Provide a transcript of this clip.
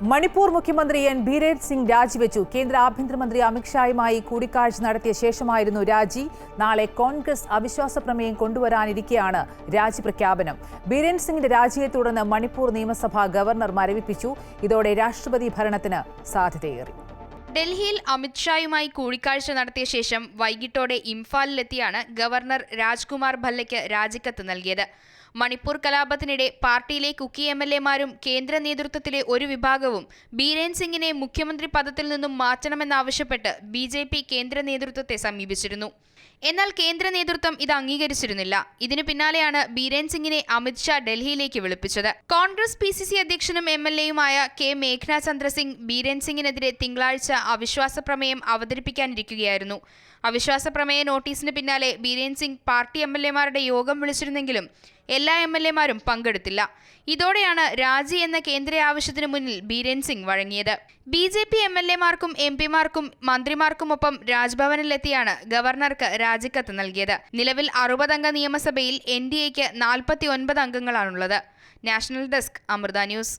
മണിപ്പൂർ മുഖ്യമന്ത്രി എൻ ബീരേൻ സിംഗ് രാജിവെച്ചു. കേന്ദ്ര ആഭ്യന്തരമന്ത്രി അമിത്ഷായുമായി കൂടിക്കാഴ്ച നടത്തിയ ശേഷമായിരുന്നു രാജി. നാളെ കോൺഗ്രസ് അവിശ്വാസ പ്രമേയം കൊണ്ടുവരാനിരിക്കെയാണ് രാജി പ്രഖ്യാപനം. ബീരേൻ സിംഗിന്റെ രാജിയെ തുടർന്ന് മണിപ്പൂർ നിയമസഭ ഗവർണർ മരവിപ്പിച്ചു. ഇതോടെ രാഷ്ട്രപതി ഭരണത്തിന് സാധ്യതയേറി. ഡൽഹിയിൽ അമിത്ഷായുമായി കൂടിക്കാഴ്ച നടത്തിയ ശേഷം വൈകിട്ടോടെ ഇംഫാലിലെത്തിയാണ് ഗവർണർ രാജ്കുമാർ ഭല്ലയ്ക്ക് രാജിക്കത്ത് നൽകിയത്. മണിപ്പൂർ കലാപത്തിനിടെ പാർട്ടിയിലെ കുക്കി എം എൽ എമാരും കേന്ദ്ര നേതൃത്വത്തിലെ ഒരു വിഭാഗവും ബീരേൻ സിംഗിനെ മുഖ്യമന്ത്രി പദത്തിൽ നിന്നും മാറ്റണമെന്നാവശ്യപ്പെട്ട് ബി ജെ പി കേന്ദ്ര നേതൃത്വത്തെ സമീപിച്ചിരുന്നു. എന്നാൽ കേന്ദ്ര നേതൃത്വം ഇത് അംഗീകരിച്ചിരുന്നില്ല. ഇതിനു പിന്നാലെയാണ് ബീരേൻ സിംഗിനെ അമിത്ഷാ ഡൽഹിയിലേക്ക് വിളിപ്പിച്ചത്. കോൺഗ്രസ് പി സി സി അധ്യക്ഷനും എം എൽ എയുമായ കെ മേഘ്ന ചന്ദ്രസിംഗ് ബീരേൻ സിംഗിനെതിരെ തിങ്കളാഴ്ച അവിശ്വാസ പ്രമേയം അവതരിപ്പിക്കാനിരിക്കുകയായിരുന്നു. അവിശ്വാസ പ്രമേയ നോട്ടീസിന് പിന്നാലെ Biren Singh party M L എമാരുടെ യോഗം വിളിച്ചിരുന്നെങ്കിലും എല്ലാ എം എൽ എമാരും പങ്കെടുത്തില്ല. ഇതോടെയാണ് രാജി എന്ന കേന്ദ്ര ആവശ്യത്തിനു മുന്നിൽ ബീരേൻ സിംഗ് വഴങ്ങിയത്. B J P M L എമാർക്കും M പിമാർക്കും മന്ത്രിമാർക്കുമൊപ്പം രാജ്ഭവനിലെത്തിയാണ് ഗവർണർക്ക് രാജിക്കത്ത് നൽകിയത്. നിലവിൽ അറുപതംഗ നിയമസഭയിൽ എൻ ഡി എക്ക് നാൽപ്പത്തി ഒൻപത് അംഗങ്ങളാണുള്ളത്. National desk Amrita news.